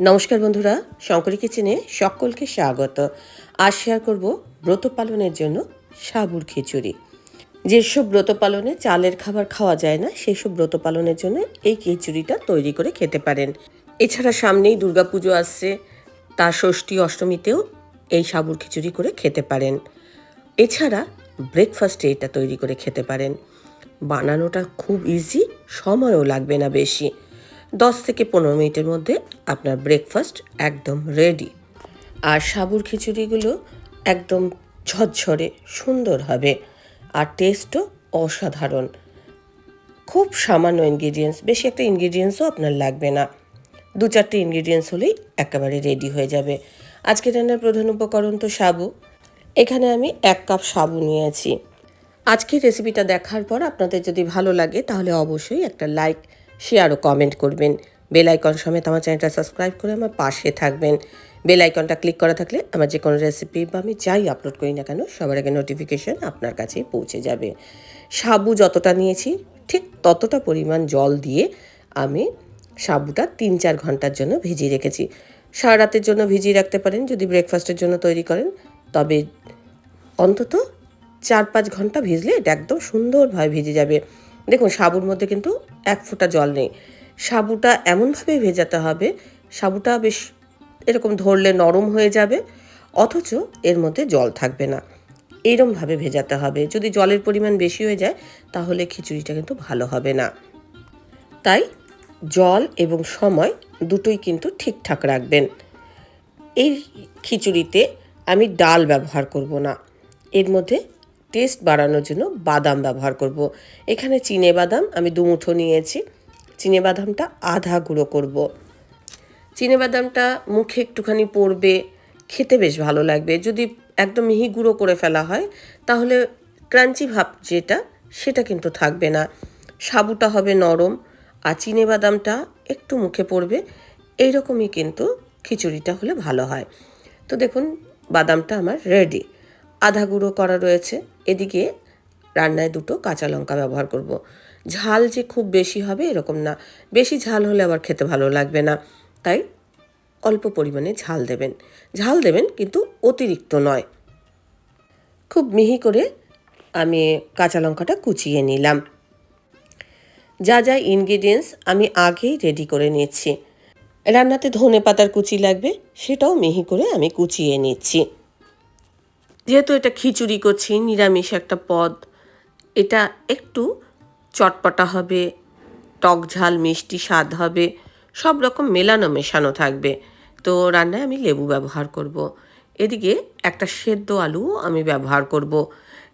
নমস্কার বন্ধুরা, শঙ্করী কিচেনে সকলকে স্বাগত। আজ শেয়ার করব ব্রত পালনের জন্য সাবুর খিচুড়ি। যেসব ব্রত পালনে চালের খাবার খাওয়া যায় না সেই সব ব্রত পালনের জন্য এই খিচুড়িটা তৈরি করে খেতে পারেন। এছাড়া সামনেই দুর্গাপুজো আসছে তার ষষ্ঠী অষ্টমীতেও এই সাবুর খিচুড়ি করে খেতে পারেন। এছাড়া ব্রেকফাস্টে এটা তৈরি করে খেতে পারেন। বানানোটা খুব ইজি সময়ও লাগবে না বেশি। দশ থেকে পনেরো মিনিটের মধ্যে আপনার ব্রেকফাস্ট একদম রেডি আর সাবুর খিচুড়িগুলো একদম ঝরঝরে সুন্দর হবে। আর টেস্টও অসাধারণ। খুব সামান্য ইনগ্রিডিয়েন্টস বেশি একটা ইনগ্রিডিয়েন্টসও আপনার লাগবে না। দু চারটে ইনগ্রিডিয়েন্টস হলেই একেবারে রেডি হয়ে যাবে। আজকে রান্নার প্রধান উপকরণ তো সাবু। এখানে আমি এক কাপ সাবু নিয়েছি। আজকের রেসিপিটা দেখার পর আপনাদের যদি ভালো লাগে তাহলে অবশ্যই একটা লাইক শেয়ার ও কমেন্ট করবেন। বেল আইকন সমেত আমার চ্যানেলটা সাবস্ক্রাইব করে আমার পাশে থাকবেন। বেল আইকনটা ক্লিক করা থাকলে আমার যে কোনো রেসিপি বা আমি যাই আপলোড করি না কেন, সবার আগে নোটিফিকেশন আপনার কাছেই পৌঁছে যাবে। সাবু যতটা নিয়েছি, ঠিক ততটা পরিমাণ জল দিয়ে আমি সাবুটা তিন চার ঘণ্টার জন্য ভিজিয়ে রেখেছি। সারা রাতের জন্য ভিজিয়ে রাখতে পারেন, যদি ব্রেকফাস্টের জন্য তৈরি করেন। তবে অন্তত চার পাঁচ ঘণ্টা ভিজলে এটা একদম সুন্দরভাবে ভিজে যাবে। দেখুন, সাবুর মধ্যে কিন্তু এক ফোঁটা জল নেই। সাবুটা এমনভাবে ভেজাতে হবে, সাবুটা বেশ এরকম ধরলে নরম হয়ে যাবে, অথচ এর মধ্যে জল থাকবে না। এইরমভাবে ভেজাতে হবে। যদি জলের পরিমাণ বেশি হয়ে যায়, তাহলে খিচুড়িটা কিন্তু ভালো হবে না। তাই জল এবং সময় দুটোই কিন্তু ঠিকঠাক রাখবেন। এই খিচুড়িতে আমি ডাল ব্যবহার করব না। এর মধ্যে টেস্ট বাড়ানোর জন্য বাদাম ব্যবহার করব। এখানে চিনে বাদাম আমি দুমুঠো নিয়েছি। চিনে বাদামটা আধা গুঁড়ো করব। চিনে বাদামটা মুখে একটুখানি পড়বে, খেতে বেশ ভালো লাগবে। যদি একদম মিহি গুঁড়ো করে ফেলা হয়, তাহলে ক্রাঞ্চি ভাব যেটা, সেটা কিন্তু থাকবে না। সাবুটা হবে নরম আর চিনে বাদামটা একটু মুখে পড়বে, এইরকমই কিন্তু খিচুড়িটা হলে ভালো হয়। তো দেখুন, বাদামটা আমার রেডি আধা গুঁড়ো করা রয়েছে। এদিকে রান্নায় দুটো কাঁচা লঙ্কা ব্যবহার করব। ঝাল যে খুব বেশি হবে এরকম না। বেশি ঝাল হলে আবার খেতে ভালো লাগবে না। তাই অল্প পরিমাণে ঝাল দেবেন। ঝাল দেবেন কিন্তু অতিরিক্ত নয়। খুব মিহি করে আমি কাঁচা লঙ্কাটা কুচিয়ে নিলাম। যা যা ইনগ্রিডিয়েন্টস আমি আগেই রেডি করে নিচ্ছি। রান্নাতে ধনে পাতার কুচি লাগবে, সেটাও মিহি করে আমি কুচিয়ে নিচ্ছি। যেহেতু এটা খিচুড়ি করছি, নিরামিষ একটা পদ, এটা একটু চটপটা হবে, টক ঝাল, মিষ্টি স্বাদ হবে, সব রকম মেলানো মেশানো থাকবে তো রান্নায় আমি লেবু ব্যবহার করব। এদিকে একটা সেদ্ধ আলুও আমি ব্যবহার করব।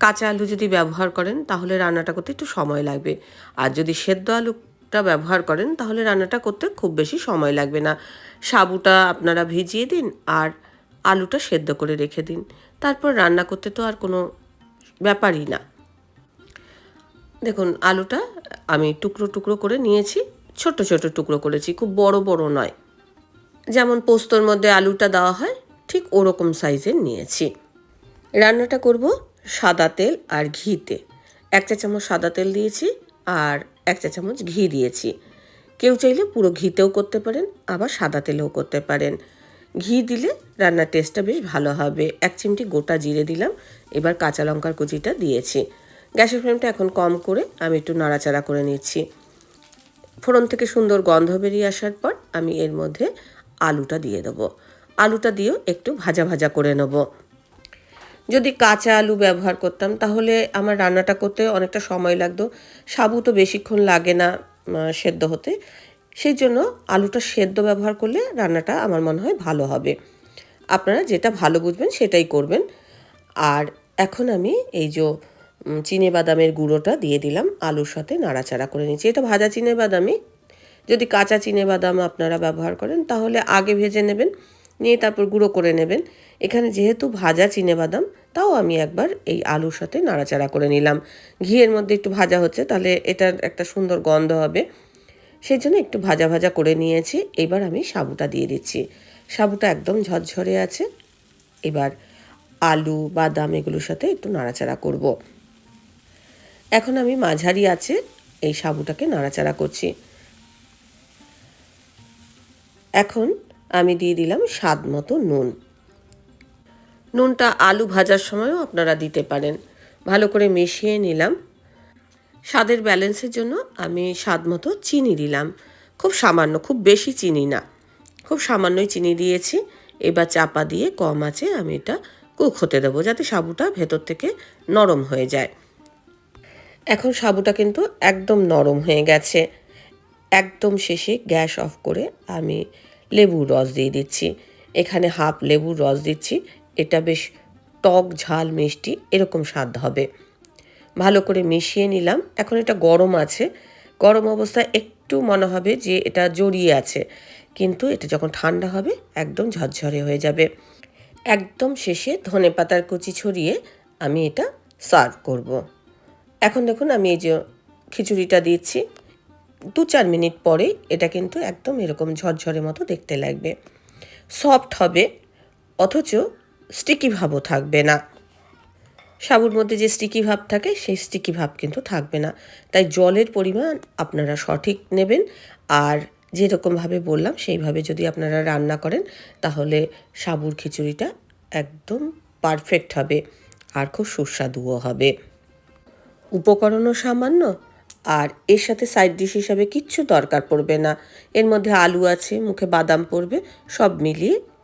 কাঁচা আলু যদি ব্যবহার করেন, তাহলে রান্নাটা করতে একটু সময় লাগবে আর যদি সেদ্ধ আলুটা ব্যবহার করেন, তাহলে রান্নাটা করতে খুব বেশি সময় লাগবে না সাবুটা আপনারা ভিজিয়ে দিন আর আলুটা সেদ্ধ করে রেখে দিন তারপর রান্না করতে তো আর কোনো ব্যাপারই না। দেখুন, আলুটা আমি টুকরো টুকরো করে নিয়েছি, ছোট ছোট টুকরো করেছি, খুব বড় বড় নয়। যেমন পোস্তর মধ্যে আলুটা দেওয়া হয়, ঠিক ওরকম সাইজের নিয়েছি। রান্নাটা করব সাদা তেল আর ঘিতে। এক চা চামচ সাদা তেল দিয়েছি আর এক চা চামচ ঘি দিয়েছি। কেউ চাইলে পুরো ঘিতেও করতে পারেন, আবার সাদা তেলেও করতে পারেন। ঘি দিলে রান্নার টেস্টটা বেশ ভালো হবে। এক চিমটি গোটা জিরে দিলাম, এবার কাঁচা লঙ্কার কুচিটা দিয়েছি। গ্যাসের ফ্লেমটা এখন কম করে আমি একটু নাড়াচাড়া করে নিচ্ছি। ফোড়ন থেকে সুন্দর গন্ধ বেরিয়ে আসার পর আমি এর মধ্যে আলুটা দিয়ে দেবো। আলুটা দিয়েও একটু ভাজা ভাজা করে নেব। যদি কাঁচা আলু ব্যবহার করতাম, তাহলে আমার রান্নাটা করতে অনেকটা সময় লাগতো। সাবু তো বেশিক্ষণ লাগে না সেদ্ধ হতে। সেই জন্য আলুটা সেদ্ধ ব্যবহার করলে রান্নাটা আমার মনে হয় ভালো হবে। আপনারা যেটা ভালো বুঝবেন সেটাই করবেন। আর এখন আমি এই যে চিনে বাদামের গুঁড়োটা দিয়ে দিলাম, আলুর সাথে নাড়াচাড়া করে নিচ্ছি। এটা ভাজা চিনে বাদামই। যদি কাঁচা চিনে বাদাম আপনারা ব্যবহার করেন, তাহলে আগে ভেজে নেবেন, নিয়ে তারপর গুঁড়ো করে নেবেন। এখানে যেহেতু ভাজা চিনে বাদাম, তাও আমি একবার এই আলুর সাথে নাড়াচাড়া করে নিলাম। ঘিয়ের মধ্যে একটু ভাজা হচ্ছে, তাহলে এটার একটা সুন্দর গন্ধ হবে। সেই জন্য একটু ভাজা ভাজা করে নিয়েছি। এবার আমি সাবুটা দিয়ে দিচ্ছি। সাবুটা একদম ঝরঝরে আছে। এবার আলু, বাদাম এগুলোর সাথে একটু নাড়াচাড়া করব। এখন আমি মাঝারি আছে এই সাবুটাকে নাড়াচাড়া করছি। এখন আমি দিয়ে দিলাম স্বাদ মতো নুন। নুনটা আলু ভাজার সময়ও আপনারা দিতে পারেন। ভালো করে মিশিয়ে নিলাম। স্বাদের ব্যালেন্সের জন্য আমি স্বাদ মতো চিনি দিলাম। খুব সামান্য, খুব বেশি চিনি না। খুব সামান্যই চিনি দিয়েছি। এবার চাপা দিয়ে কম আছে, আমি এটা কুক হতে দেবো যাতে সাবুটা ভেতর থেকে নরম হয়ে যায়। এখন সাবুটা কিন্তু একদম নরম হয়ে গেছে। একদম শেষে গ্যাস অফ করে আমি লেবুর রস দিয়ে দিচ্ছি। এখানে হাফ লেবুর রস দিচ্ছি। এটা বেশ টক, ঝাল, মিষ্টি এরকম স্বাদ হবে। ভালো করে মিশিয়ে নিলাম। এখন এটা গরম আছে। গরম অবস্থায় একটু মনে হবে যে এটা জড়িয়ে আছে। কিন্তু এটা যখন ঠান্ডা হবে, একদম ঝরঝরে হয়ে যাবে। একদম শেষে ধনে পাতার কুচি ছড়িয়ে আমি এটা সার্ভ করব। এখন দেখুন আমি এই যে খিচুড়িটা দিচ্ছি। দু চার মিনিট পরে এটা কিন্তু একদম এরকম ঝরঝরে মতো দেখতে লাগবে। সফট হবে, অথচ স্টিকি ভাবও থাকবে না। সাবুর মধ্যে যে স্টিকি ভাব থাকে, সেই স্টিকি ভাব কিন্তু থাকবে না। তাই জলের পরিমাণ আপনারা সঠিক নেবেন। আর যেরকমভাবে বললাম, সেইভাবে যদি আপনারা রান্না করেন, তাহলে সাবুর খিচুড়িটা একদম পারফেক্ট হবে। আর খুব সুস্বাদুও হবে। উপকরণও সামান্য, আর এর সাথে সাইড ডিশ হিসাবে কিচ্ছু দরকার পড়বে না। এর মধ্যে আলু আছে, মুখে বাদাম পড়বে, সব মিলিয়ে